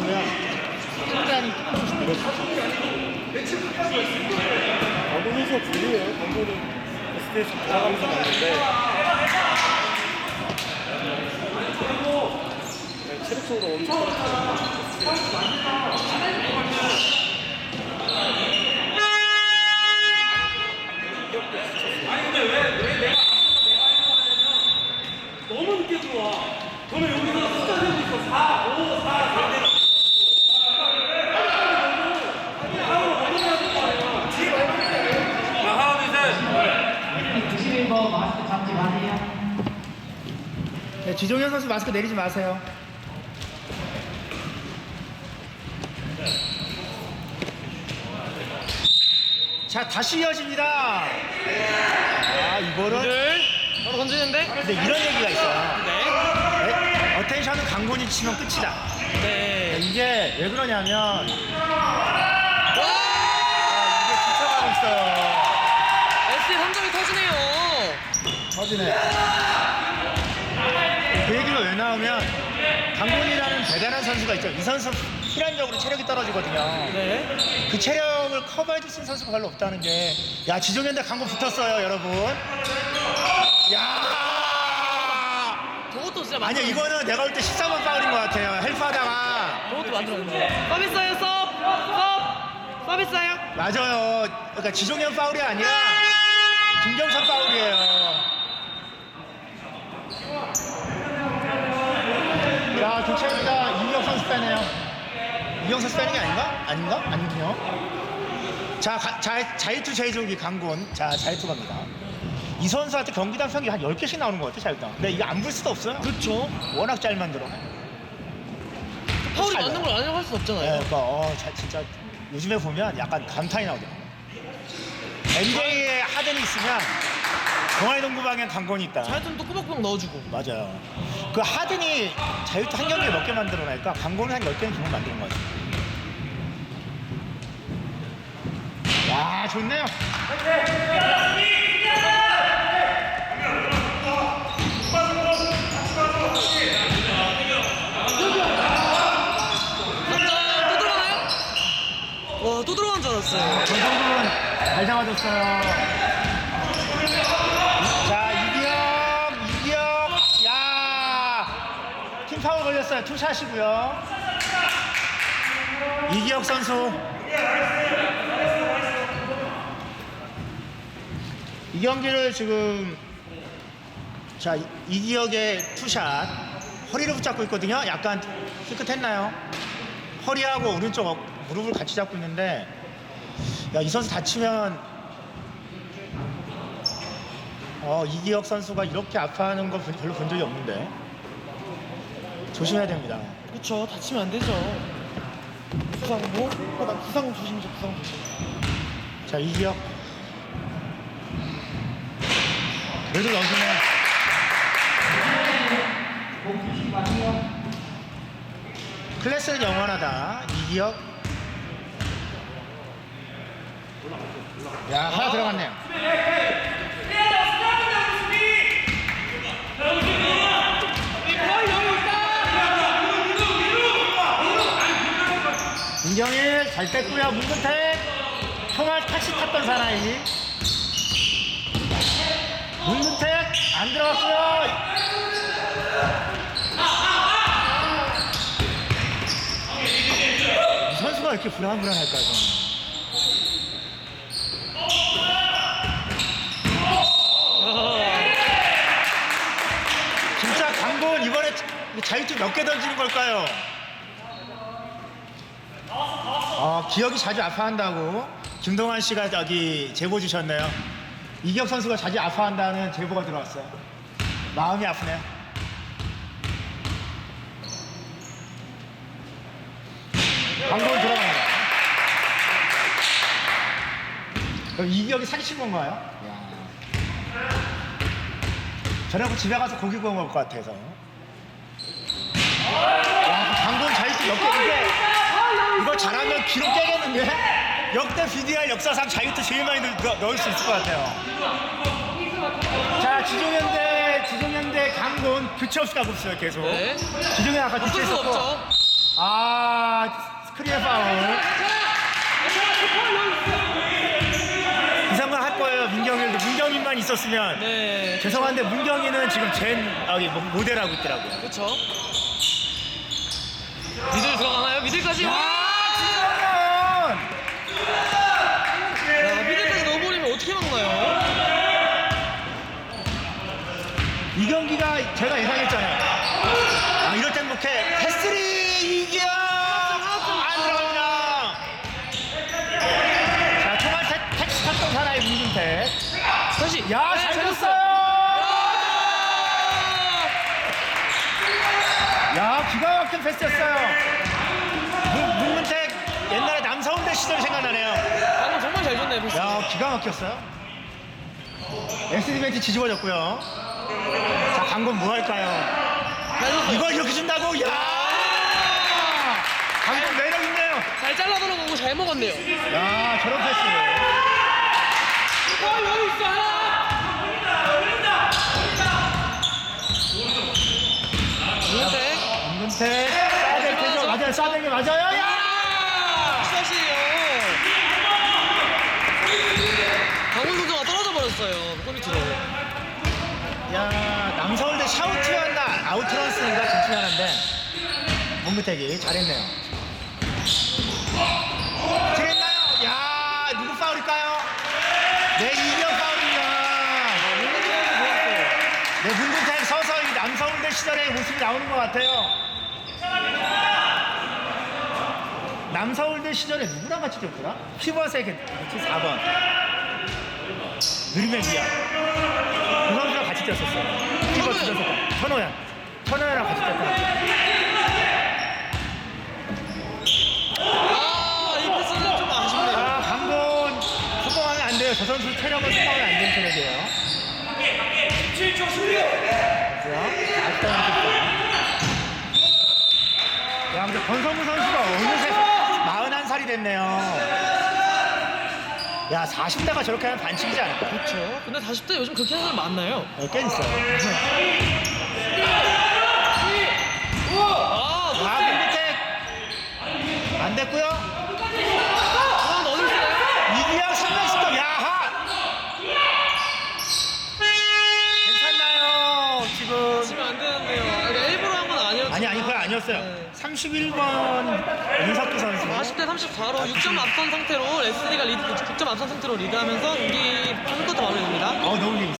붙이면 상당히 조금 밀어주죠. 강동 선수가 불리해요. 강동은 스테이션 돌아가면서 맞는데 네, 체력적으로 엄청 떨어져요. 너무 늦게 들어와. 저는 여기서 숫자 세고 있어. 4, 5, 4, 4. 내가. 자, 하나, 둘, 셋. 91번 마스크 잡지 마세요. 네, 지종현 선수 마스크 내리지 마세요. 자, 다시 이어집니다. 아, 이거를. 바로 던지는데? 근데 이런 얘기가 있어요. 네. 네, 어텐션은 강곤이 치면 끝이다. 네. 이게 왜 그러냐면. 아, 이게 지쳐가고 있어요. SC 3점이 터지네요. 터지네. 그 얘기가 왜 나오면 강곤이라는 대단한 선수가 있죠. 이 선수 필연적으로 체력이 떨어지거든요. 네. 그 체력을 커버해 줄 수 있는 선수가 별로 없다는 게, 야, 지종현대 강고 붙었어요, 여러분. 야! 저것도 진짜 아니야, 만들어- 이거는 내가 볼 때 14번 파울인 것 같아요. 헬프 하다가. 저것도 만들었는데. 서비스예요, 섭! 섭! 서비스예요? 맞아요. 그러니까 지종현 파울이 아니라 김경선 파울이에요. 자, 교체입니다. 이경 선수 빼네요. 이경 선수 빼는 게 아닌가? 아니군요. 자, 가- 자, 자유투 제조기 강군. 자, 자유투 갑니다. 이 선수한테 경기당 평균 한 10개씩 나오는 것 같아, 자유투. 근데 이거 안 불 수도 없어요. 그렇죠. 워낙 잘 만들어. 파울이 잘 맞는 걸 아니라고 할수 네, 없잖아요. 그러니까 어, 자, 진짜 요즘에 보면 약간 감탄이 나오더라고. NBA에 하든이 있으면 동아리 농구방엔 강건이 있다. 자유투는 또 꾸벅꾸벅 넣어주고. 맞아요. 그 하든이 자유투 한 경기에 몇 개 만들어내니까 강건은 한 10개는 기본 만드는 거 같아요. 야, 좋네요. 한점 또 들어가나요? 와, 또 들어간 줄 알았어요. 전성국은 잘 잡아줬어요. 자, 이기영, 이기영, 야, 팀 파울 걸렸어요. 투샷이고요. 이기혁 선수. 이 경기를 지금 자 이- 이기혁의 투샷 허리를 붙잡고 있거든요. 약간 힐끗했나요? 허리하고 오른쪽 어- 무릎을 같이 잡고 있는데 야 이 선수 다치면 어 이기혁 선수가 이렇게 아파하는 거 본- 별로 본 적이 없는데 조심해야 됩니다. 그렇죠. 다치면 안 되죠. 부상모? 어, 나 부상 조심이죠, 부상 조심. 자 이기혁 주시기 마세요. 클래스는 영원하다. 이기혁. 야 하나 들어갔네요. 민경일 잘 뺐고요. 문근택 총알 택시 탔던 사나이. 문근택 안 들어갔고요. 이렇게 불안불안할까요? 저는? 진짜 강고은 이번에 자유투 몇 개 던지는 걸까요? 어, 기억이 자주 아파한다고 김동환 씨가 여기 제보 주셨네요. 이기혁 선수가 자주 아파한다는 제보가 들어왔어요. 마음이 아프네요. 강고은 들어갑니다. 그럼 이기혁이 사기친 건가요? 저녁에 집에 가서 고기 구워 먹을 것 같아서. 와, 방금 자유투 몇 개인데 이거 잘하면 기록 깨겠는데? 역대 BDR 역사상 자유투 제일 많이 넣, 넣- 넣을 수 있을 것 같아요. 자, 지종현대, 지종현대 강군 교체 없이 가고 있어요, 계속. 네. 지종현 아까 바꿀 수 교체했었고. 없죠. 아 스크린의 파울 이상한 할 거예요 문경일도 문경인만 있었으면 네. 죄송한데 문경이는 지금 젠 여기 뭐 모델하고 있더라고요 그렇죠. 미들 들어가나요? 미들까지. 와! 진짜면 야, 미들까지 넣어버리면 어떻게 막나요? 이 경기가 제가 예상했잖아요 아 이럴 땐 못해 패스리 이겨 안 들어갑니다 자 총알 택- 택시 탔던 사나이 문준택 다시. 야, 네, 잘잘 줬어요. 야, 기가 막힌 패스였어요. 문- 문문택 옛날에 남서울대 시절 생각나네요. 방금 정말 잘 줬네요. 패스. 야, 기가 막혔어요. SD 벤치 뒤집어졌고요. 자, 강건 뭐 할까요? 잘 줬어요. 이걸 이렇게 준다고? 야! 강건 매력 있네요. 잘 잘라 들어가고 잘 먹었네요. 야, 저런 패스. 어. 야! 남서울대 둘 중에 하나인데 문무택이 잘했네요? 야 누구 파울일까요? 네 이기현 파울입니다 네 문무택 서서히 남서울대 시절의 모습이 나오는 것 같아요 남서울대 시절에 누구랑 같이 뛰었더라? 피벗의 같이 4번 느리멜 비야 그 선수랑 같이 뛰었었어요. 피벗 두 선수. 천호연. 천호연이랑 같이 같아요. 아, 이 패스는 좀 아쉽네요. 아, 강돈 속공하면 안 돼요. 저 선수 체력은 속공하면 안 되는 체력이에요. 7초 수비요. 그죠? 아쉽다는 뜻이죠. 야, 근데 권성우 선수가 어느새 41살이 됐네요. 야, 40대가 저렇게 하면 반칙이지 않을까? 그렇죠. 근데 40대 요즘 그렇게 하는 사람 많나요? 어, 꽤 있어요. 아, 아, 아, 문무택 안 됐고요. 아, 있어요? 이기양 300점 야하 괜찮나요 지금 치면 안 되는데요. 그러니까 일부러 한 건 아니었죠. 네. 31번 윤석규 선수 40대 34로 6점 앞선 상태로 SD가 리드, 6점 앞선 상태로 리드하면서 경기 3쿼터 마무리됩니다. 어 너무 재밌어